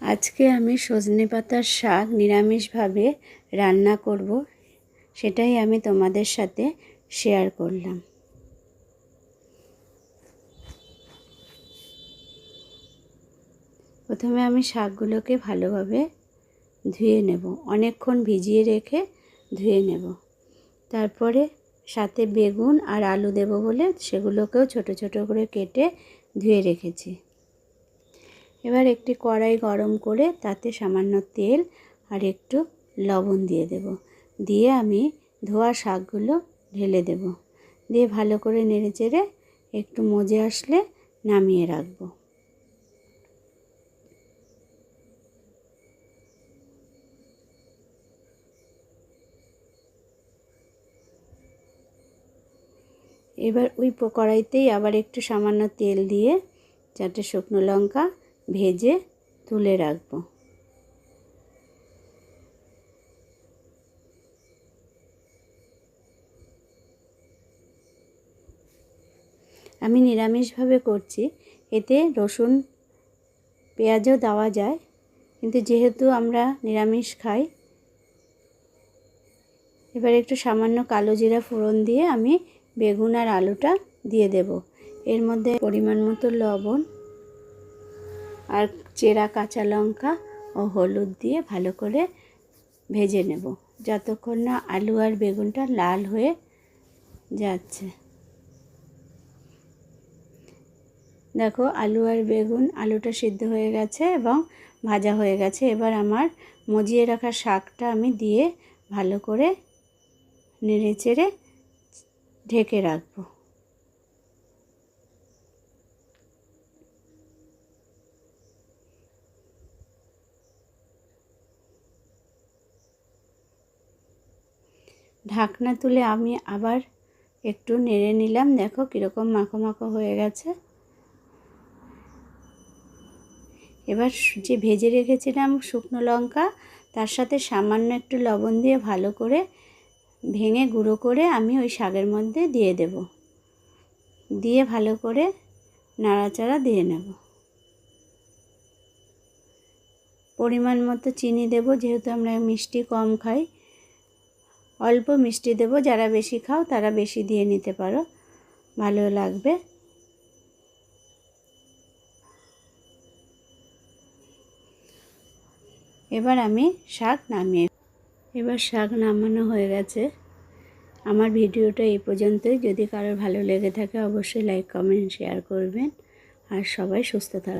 আজকে আমি সজনে পাতার শাক নিরামিষভাবে রান্না করব। সেটাই আমি তোমাদের সাথে শেয়ার করলাম। প্রথমে আমি শাকগুলোকে ভালোভাবে ধুয়ে নেব। অনেকক্ষণ ভিজিয়ে রেখে ধুয়ে নেব। তারপরে সাথে বেগুন আর আলু দেব বলে সেগুলোকেও ছোট ছোট করে কেটে ধুয়ে রেখেছি। এবার একটি কড়াই গরম করে তাতে সামান্য তেল আর একটু লবণ দিয়ে দেব। দিয়ে আমি ধোয়া শাকগুলো ঢেলে দেব। দিয়ে ভালো করে নেড়ে চেড়ে একটু মজে আসলে নামিয়ে রাখব। এবার ওই কড়াইতেই আবার একটু সামান্য তেল দিয়ে চারটে শুকনো লঙ্কা ভেজে তুলে রাখব। আমি নিরামিষভাবে করছি। এতে রসুন, পেঁয়াজও দেওয়া যায়। কিন্তু যেহেতু আমরা নিরামিষ খাই, এবার একটু সামান্য কালো জিরা ফোড়ন দিয়ে আমি বেগুন আর আলুটা দিয়ে দেব। এর মধ্যে পরিমাণ মতো লবণ আর চেরা কাঁচা লঙ্কা ও হলুদ দিয়ে ভালো করে ভেজে নেব। যতক্ষণ না আলু আর বেগুনটা লাল হয়ে যাচ্ছে। দেখো, আলু আর বেগুন, আলুটা সিদ্ধ হয়ে গেছে এবং ভাজা হয়ে গেছে। এবার আমার মজিয়ে রাখা শাকটা আমি দিয়ে ভালো করে নেড়ে চেড়ে ঢেকে রাখব। ঢাকনা তুলে আমি আবার একটু নেড়ে নিলাম। দেখো কীরকম মাখো মাখো হয়ে গেছে। এবার যে ভেজে রেখেছিলাম শুকনো লঙ্কা, তার সাথে সামান্য একটু লবণ দিয়ে ভালো করে ভেঙে গুঁড়ো করে আমি ওই শাকের মধ্যে দিয়ে দেব। দিয়ে ভালো করে নাড়াচাড়া দিয়ে নেব। পরিমাণ মতো চিনি দেব, যেহেতু আমরা মিষ্টি কম খাই। অল্প মিষ্টি দেব, যারা বেশি খাও তারা বেশি দিয়ে নিতে পারো, ভালো লাগবে। এবার আমি শাক নামিয়ে এবার শাক নামানো হয়ে গেছে। আমার ভিডিওটা এই পর্যন্তই। যদি কারোর ভালো লেগে থাকে, অবশ্যই লাইক, কমেন্ট, শেয়ার করবেন। আর সবাই সুস্থ থাকবে